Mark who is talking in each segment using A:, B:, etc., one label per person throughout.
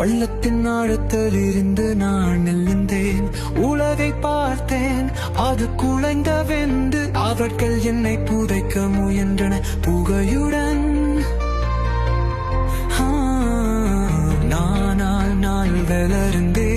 A: பள்ளத்தின் ஆழத்தில் இருந்து நான் எழுந்தேன். உலகை பார்த்தேன். அது குலைந்த வெந்து அவர்கள் என்னை புதைக்க முயன்றன. புகையுடன். நானால் நான் வளர்ந்தேன்.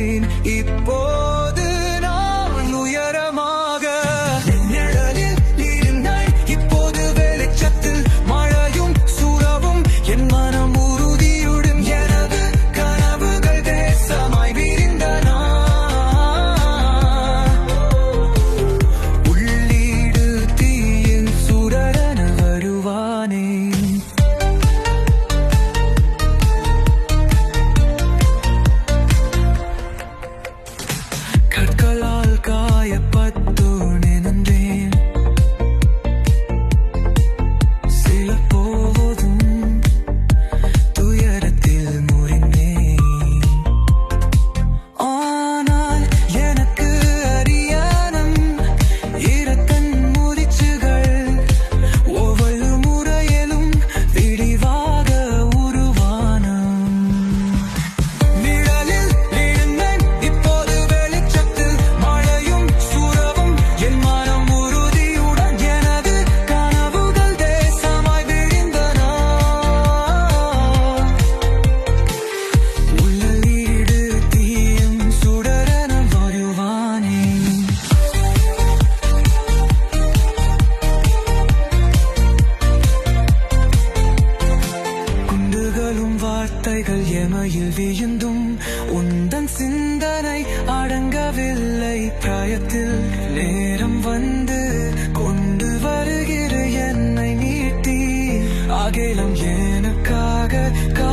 A: இருந்தும் உந்தன் சிந்தனை அடங்கவில்லை. பிராயத்தில் நேரம் வந்து கொண்டு வருகிற என்னை நீட்டி அகிலம் எனக்காக கா